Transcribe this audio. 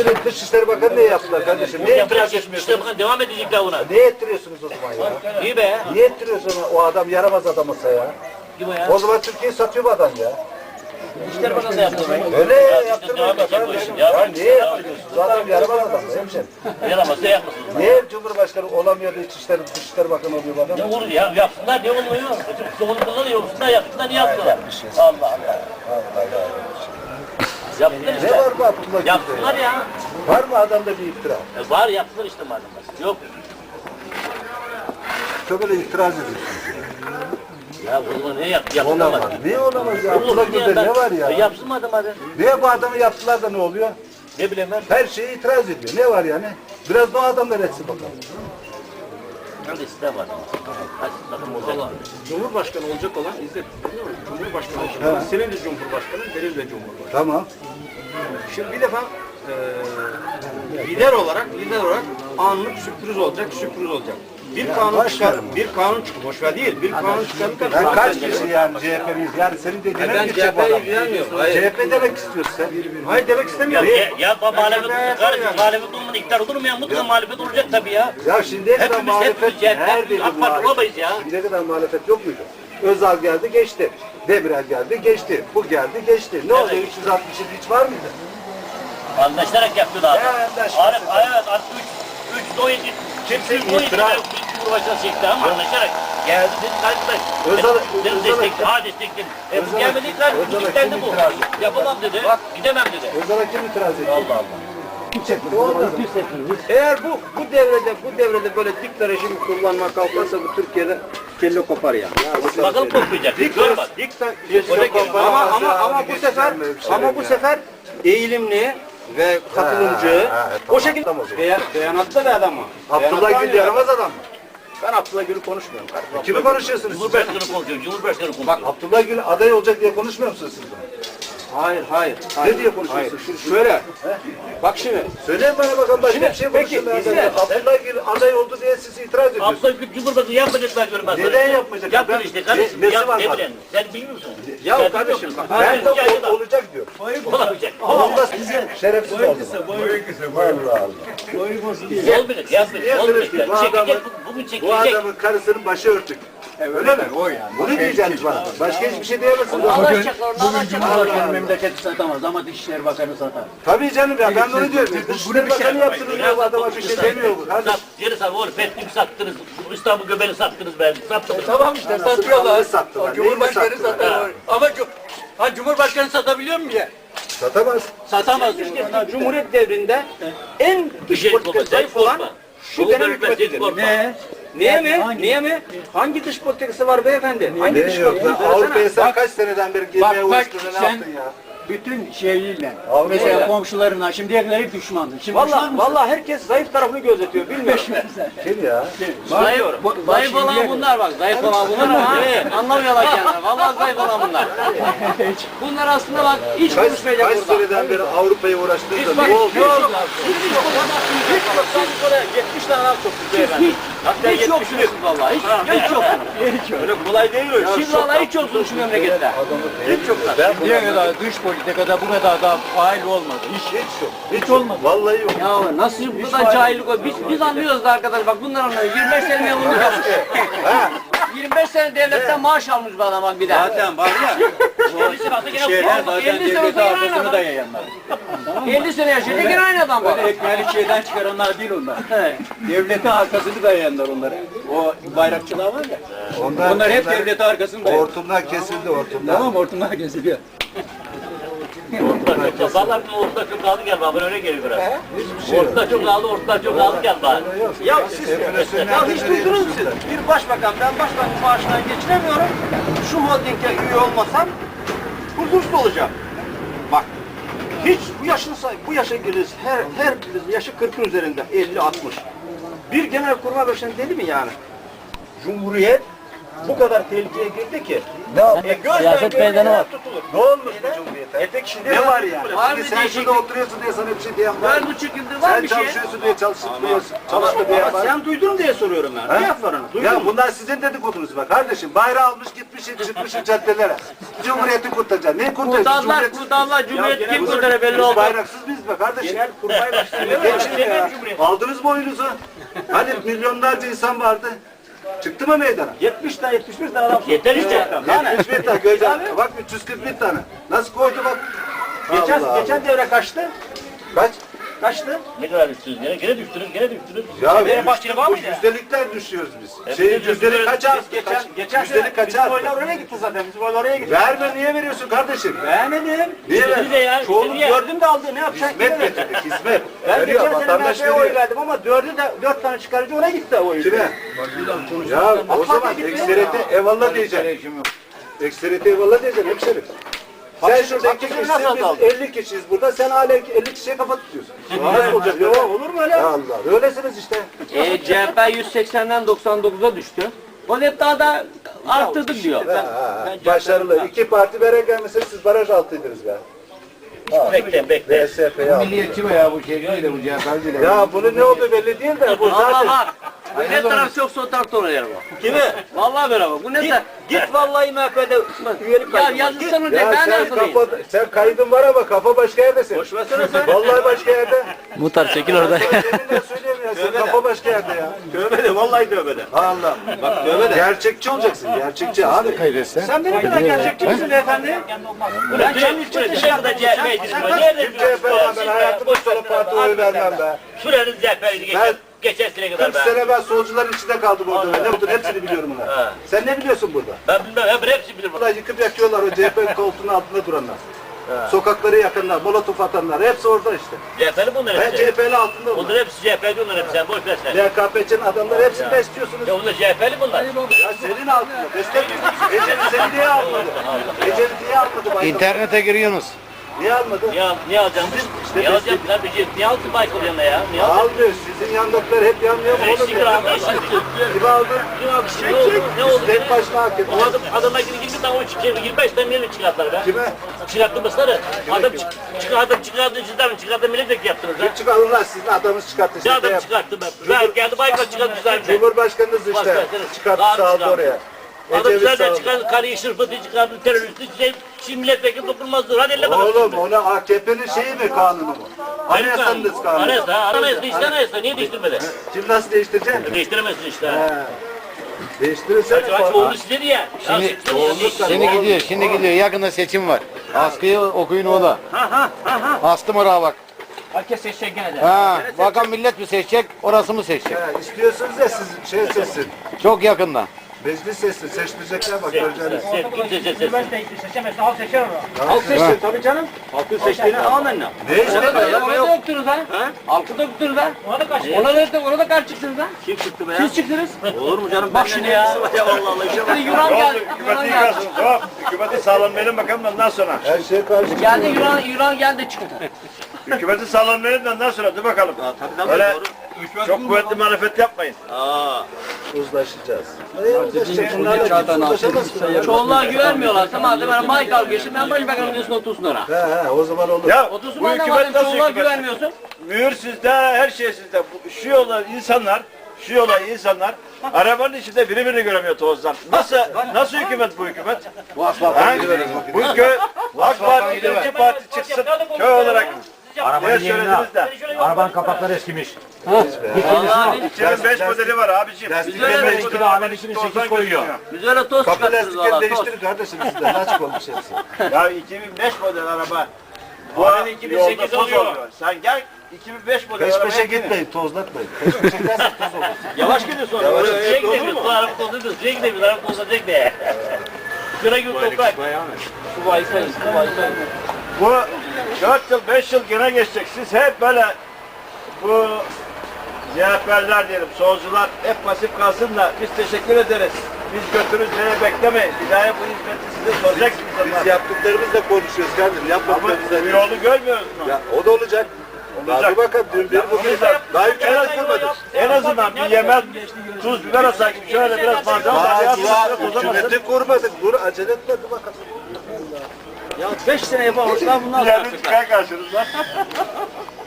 Şimdi Dışişleri Bakanı ne yaptılar kardeşim? Ne itiraz etmiyorsunuz? İşte bakın devam edecekler ona. Ne ettiriyorsunuz o zaman ya? İyi be. Niye ettiriyorsun o adam yaramaz adamsa ya? Kim o ya? O zaman Türkiye'yi satıyor bu adam ya. İşler Bakanı da yaptı. Öyle Ya işte yaptırmayın devam da kardeşim. Ya. Niye yaptırıyorsun? Bu adam yaramaz adam hemşerim. Yaramazsa yapmasın. Niye Cumhurbaşkanı olamıyor da İçişleri, Dışişleri Bakanı oluyor bu adam? Ne olur ya yapsınlar ne olmuyor? Sonunda da yapsınlar yapsınlar niye yaptılar? Allah Allah. Yapsınlar Ne işte. var bu Abdullah Gül'de Yapsınlar ya? Var mı adamda bir iftira? E, Var yapsınlar işte madem. Yok. Çok öyle itiraz ediyorsun. Ya o zaman ne yap? Olamaz. madem. Niye olamaz ya? Abdullah Gül'de ne var ya? E, Yapsın madem hadi. Niye bu adamı yaptılar da ne oluyor? Ne bileyim ben. Her şeye itiraz ediyor. Ne var yani? Biraz da o adamlar etsin bakalım. Hadi size var. Hadi olacak. Cumhurbaşkanı olacak olan İzzet. biliyor musun? Cumhurbaşkanı olacak olan senin de Cumhurbaşkanı, benim de Cumhurbaşkanı. Tamam. Şimdi bir defa eee lider olarak, lider olarak anlık sürpriz olacak, sürpriz olacak. Bir kanun boş çıkar, bir kanun çıkar, boş ver değil, bir kanun çıkarırken Ben kaç kişi yani CHP'liyiz? Yani senin dediğine mi gidecek bu adam? CHP demek istiyorsun sen. Hayır demek Ya, istemiyorum. ya, ya muhalefet, kardeşim muhalefet olmadan iktidar olur mu ya? Mutlaka muhalefet olacak tabii ya. Ya şimdi ne kadar Hepimiz- muhalefet neredeydi AK Parti muhalefet? olamayız ya. Şimdiye kadar muhalefet yok muydu? Özal geldi geçti. Demirel geldi geçti. Bu geldi geçti. Ne oldu? 360 hiç var mıydı? Anlaşarak yapıyorlar. Ne anlaşması? Arif, evet, artık 3, 3, 17, Kimse 17 itiraz- Cumhurbaşkanı çekti ama anlaşarak geldi dedi kardeşler. Özal- Dedi Özal- destek, ha destekledim. E bu Özal- gelmedi ikrar, Özal- bu kilitlendi kim bu. itiraz etti? Yapamam dedi, gidemem dedi. Özal'a kim itiraz etti? Allah Allah. Kim çekti? Olmadı. Eğer bu bu devrede bu devrede böyle dik rejim kullanma kalkarsa bu Türkiye'de kelle kopar yani. Bakalım koklayacak, Dik gör bak. dik ama ama ama bu sefer ama bu sefer eğilimli ve katılımcı o şekilde tamam o zaman. beyan, beyanatlı bir adam o. Abdullah Gül yaramaz adam mı? Ben Abdullah Gül'ü konuşmuyorum. kardeşim. Kimi konuşuyorsunuz? Cumhurbaşkanı konuşuyor, Cumhurbaşkanı konuşuyor. Abdullah Gül aday olacak diye konuşmuyor musunuz siz? Hayır hayır. hayır. diye konuşuyorsun? Hayır. Şöyle. Bak şimdi. Söyleyin bana bakalım başka Şimdi, bir şey peki, konuşun. izle. ben. Abdullah Gül aday oldu diye siz itiraz ediyorsunuz. Abdullah Gül Cumhurbaşkanı yapmayacaklar diyorum ben sana. Neden yapmayacak? Yapın Ben- işte kardeşim. Ne- nesi Yap, var ne bak? bilen? Sen bilmiyor musun? Ya Sen kardeşim, bak, Ben de ol- olacak diyor. Olamayacak. Olmaz şerefsiz oldu. Allah Allah. Yol bilir, yaz bilir, yol Diyorsunuz ki bilir. bu adamın karısının başı örtük. Öyle mi? O yani. Bunu diyeceksiniz bana. Başka hiçbir şey diyemezsiniz. Bugün Cumhurbaşkanı memleketi satamaz ama Dışişleri Bakanı satar. Tabii canım ya ben de onu diyorum. Dışişleri Bakanı yaptınız diyor bu adama bir şey demiyor bu. Sat, yeri sat, oğlum Fethi'yi sattınız, İstanbul göbeğini sattınız ben, sattınız. Tamam işte satıyorlar. Cumhurbaşkanı satar. Ama ha Cumhurbaşkanı satabiliyor mu ya? Satamaz. Satamaz. Cumhuriyet devrinde en dış şey politika zayıf olan şu dönem hükümetidir. Ne? Niye mi? Hangi? Niye mi? Hangi dış politikası var beyefendi? Hangi Ne dış yok politikası? Avrupa'ya sen Bak- kaç seneden beri bak uğraştın ne sen yaptın ya? bütün şeyiyle Avrupa mesela ile. komşularına şimdiye kadar hep düşmandın. Şimdi düşman Valla mısın? valla herkes zayıf tarafını gözetiyor. Bilmiyorum. Kim ya? Zayıf, Zayıf olan bunlar bak, zayıf olan bunlar ama anlamıyorlar kendini. Vallahi zayıf olan bunlar. Bunlar aslında bak hiç Kaç, konuşmayacak kaç burada. seneden beri Avrupa'ya uğraştınız da Hiç ne oldu? yok. Hiç yok. Sanki böyle 70 tane adam soktuk beyefendi. Hatta Hiç 70 yoksunuz vallahi. Hiç, hiç yoksunuz. Öyle kolay değil öyle. Siz vallahi hiç yoksunuz şu memlekette. Hiç yok. Ben Şimdiye kadar dış politikada bu kadar da fail olmadı. Hiç hiç yok. Hiç olmadı. Vallahi yok. Ya nasıl bu kadar cahillik o? Biz, biz anlıyoruz da arkadaş bak bunlar anlıyor. 25 sene memurluk yapmış. 25 sene devletten maaş almış bu adam bak bir daha. Zaten var ya Kendisi şeyler zaten 50 sene devleti sonra aynı arkasını adam. da yayanlar. 50 sene yaşıyor. Ne gene aynı adam bak. Böyle ekmeğini şeyden çıkaranlar değil onlar. devleti arkasını dayayanlar onlara. O bayrakçılar var ya. Onlar, Onlar hep devleti arkasını dayayan. Hortumdan kesildi hortumdan. Tamam hortumlar kesiliyor. Çok Vallahi ortada çok kaldı gel bana öyle geliyor biraz. Ortada çok kaldı, ortada çok kaldı gel bana. Ya siz ya hiç duydunuz mu siz? Bir başbakan ben başbakan maaşına geçinemiyorum. Şu holdinge üye olmasam huzursuz olacağım. Bak hiç bu yaşın say- bu yaşa giririz. Her her biriniz yaşı 40'ın üzerinde 50 60. Bir genel kurmay başkanı deli mi yani? Cumhuriyet bu kadar tehlikeye girdi ki. Ne yaptı? E, Siyaset meydanı var. tutulur. Ne olmuş bu cumhuriyete? E peki şimdi Ne var yani? Var Şimdi sen şurada oturuyorsun diye sana bir şey diyen var. Dört buçuk yıldır var Sen bir şey. çalışıyorsun diye çalışmıyorsun. Çalışma diye var. sen duydun diye soruyorum ben. Ne yap var onu? Duydun Ya mu? bunlar sizin dedikodunuz bak kardeşim. Bayrağı almış gitmiş çıkmış caddelere. Cumhuriyeti kurtaracak. Ne kurtaracak? Kurtarlar, kurtarlar. Cumhuriyet kim kurtarır belli oldu. bayraksız biz be kardeşim. Genel kurmay ya. Aldınız mı oyunuzu? Hani milyonlarca insan vardı. Çıktı mı meydana? 70 tane 71 tane adam. Yeter işte. Yani 71 tane gözler. Bak 341 tane. Nasıl koydu bak. geçen Allah geçen devre kaçtı? Kaç? Kaçtı? Ne kadar düştünüz gene? Gene düştünüz, gene düştünüz. Ya yüzde- bahçeli var bu mıydı? yüzdelikler düşüyoruz biz. Hep Şey, yüzdelik düşüyoruz. kaç arttı? Geçen geçen yüzdelik sene kaç bizim arttı? oylar oraya gitti zaten. Bizim oylar oraya gitti. Verme niye veriyorsun kardeşim? Beğenmedim. Niye Siz de ver? ya. Gördüm de aldı. Ne yapacak? Hizmet bilemedim. getirdik, hizmet. Ben Veriyor, geçen sene vatandaş MHP'ye oy veriyor. verdim ama dördü de dört tane çıkarıcı ona gitti o oy. Kime? Ya o zaman ekseriyete eyvallah diyeceksin. Ekseriyete eyvallah diyeceksin hemşerim. Sen şurada iki kişisin, nasıl biz aldın? 50 kişiyiz burada. Sen hala 50 kişiye kafa tutuyorsun. Nasıl olacak? Yok olur mu öyle? Allah, öylesiniz işte. E, CHP 180'den 99'a düştü. O hep daha da arttırdık diyor. Ha, ha, Başarılı. İki parti bere gelmese siz baraj altıydınız be. Bekle, bekle. VSP'ye aldı. Milliyetçi mi ya bu şey değil de bu CHP'ci de. Ya bunun ne olduğu belli değil de bu zaten. bak. Bu ne taraf çok tarafta oluyor bu. Kimi? Vallahi beraber. Bu ne taraf? Git vallahi MHP'de üyelik Ya kaydı. yazılsana de Ya ben sen, yazılayım. kafa, sen kaydın var ama kafa başka yerdesin. Boş versene sen. Vallahi başka yerde. Muhtar çekil sana yeminle söylüyorum ya. Sen kafa başka yerde ya. Tövbe vallahi tövbe de. Allah. Bak tövbe de. Gerçekçi olacaksın. Gerçekçi abi. Kaydetsen. Sen benim kadar gerçekçi misin beyefendi? Ben kendi ülkemde Ne kadar CHP'ydiniz be? Nerede CHP'den ben hayatımda sonra parti oy vermem be. Şuranın CHP'ydi geçen, Ben- geçen sene kadar 40 be. sene ben solcuların içinde kaldım orada. Ne oldu hepsini biliyorum ben. Ha. Sen ne biliyorsun burada? Ben bilmem, hep hepsi bilir bunu. Bunlar yıkıp yakıyorlar o CHP koltuğunun altında duranlar. Sokakları yakanlar, molotof atanlar hepsi orada işte. CHP'li bunlar Ben hepsi. CHP'li altında Bunlar bunlar. hepsi CHP'li onlar hepsi. Sen boş ver sen. LKP'nin adamları hepsini besliyorsunuz. Ya bunlar CHP'li bunlar. Ya senin altında. Beslemiyorsun. Eceli seni niye almadı? Eceli niye almadı Baykal? İnternete giriyorsunuz. Niye almadı? Niye, niye alacağım? İşte Niye alacağım? Kardeşim niye alsın Baykal yanına ya? Niye alacağım? Almıyor. Sizin yandakiler hep yanmıyor mu? Eşlik Oğlum ya. aldı, eşlik. Kim aldı? Ne oldu? Ne oldu? Ne oldu? Tek başına hak etti. O adam, adamlar gidip 20 tane oy çıkıyor, 25 tane millet çıkarttılar be. Kime? Çıkarttırmışlar. Adam çık, çıkardı, çıkardı, çıkardı, çıkardı milletvekili yaptınız ha. Kim çıkarırlar sizin adamınız çıkarttı. Ne Siz adam çıkarttı be? Ben geldi Baykal çıkarttı güzelce. Cumhurbaşkanınız Bak, işte çıkarttı çıkardı. oraya. Adam sağladı. çıkardı, karıyı şırfıtı çıkardı, teröristi, şey, şimdi milletvekili dokunmazdı. Hadi elle bakalım. Oğlum onu AKP'nin şeyi mi kanunu mu? Anayasanız kanunu. Anayasa, ha, anayasa, işte anayasa. Niye değiştirmedi? Şimdi nasıl değiştireceksin? Değiştiremezsin işte. He. Değiştirirsen Aç aç oğlu size diye. Şimdi- Şimdi, gidiyor, şimdi gidiyor. Yakında seçim var. Askıyı okuyun o da. Astım oraya bak. Herkes seçecek gene de. Ha, bakan millet mi seçecek, orası mı seçecek? He, istiyorsunuz ya siz şey seçsin. Çok yakında. Meclis seçsin. Seçtirecekler bak göreceğiniz. Seçsin. Seçemezse halk seçer onu. Halk seçti tabii canım. Halkın seçtiğine amenna. Ne işte be? Orada da yoktunuz ha. Halkı da yoktunuz ha. Ona da karşı. Ona da, ona da karşı çıktınız ha. Kim çıktı be ya? Siz çıktınız. Olur mu canım? Bak şimdi ya. Ya Allah Allah. Şimdi Yunan geldi. Yunan geldi. Hop, hükümeti sağlanmayalım bakalım ondan sonra. Her şey karşı. Geldi Yunan, Yunan geldi çıktı. Hükümeti sağlanmayalım ondan sonra dur bakalım. Tabii tabii Öyle çok kuvvetli marifet yapmayın. Aa. Uzlaşacağız. Ne uzlaşacak? Bunlarla kimse uzlaşamaz ki. Çoğunluğa güvenmiyorlarsa madem ben Baykal geçsin ben başbakanın diyorsun otursun oraya. He he o zaman olur. Ya Otursun bu madem hükümet nasıl çoğunluğa hükümet? güvenmiyorsun. Mühür sizde, her şey sizde. Bu- Şu yollar insanlar, şu yola insanlar arabanın içinde birbirini göremiyor tozdan. Nasıl nasıl hükümet bu hükümet? Bu asfalt Ha? Bu köy AK Parti ikinci parti çıksın köy olarak. Ne söylediniz de? Arabanın kapakları eskimiş. Vallahi 2005 modeli var abiciğim. Lastiklerin Güzel. de İki de Ahmet 2008 koyuyor. biz öyle toz Kapı çıkartırız lastikleri valla toz. değiştirin kardeşim sizden. Açık olmuş hepsi. Ya 2005 model araba. Bu araba 2008 oluyor. Sen gel 2005 model Peş araba. peşe gitmeyin, tozlatmayın. Peş peşe gidersen toz olur. Yavaş gidiyorsun. Yavaş. Olur gidemiyoruz. mu? Su araba tozluyoruz. Suya gidemiyoruz. Araba tozlanacak be. Şuna gibi toprak. Su Baykal, su Baykal. Bu 4 yıl 5 yıl gene geçecek. Siz hep böyle bu CHP'liler diyelim, solcular hep pasif kalsın da biz teşekkür ederiz. Biz götürürüz diye beklemeyin. Bir daha bu hizmeti size soracaksınız Biz onlar. yaptıklarımızla konuşuyoruz kardeşim. Ama Yapmadıklarımızla bu değil. yolu görmüyoruz mu? Ya, o da olacak. Daha Olacak. dur bakalım dün bir bugün daha üç En kurmadık. en azından bir yemek, tuz, biber atsak şöyle biraz malzeme Daha daha hükümeti kurmadık. Dur acele etme dur bakalım. Ya 5 sene yapamamışlar sonra. Yani çıkar karşınızda.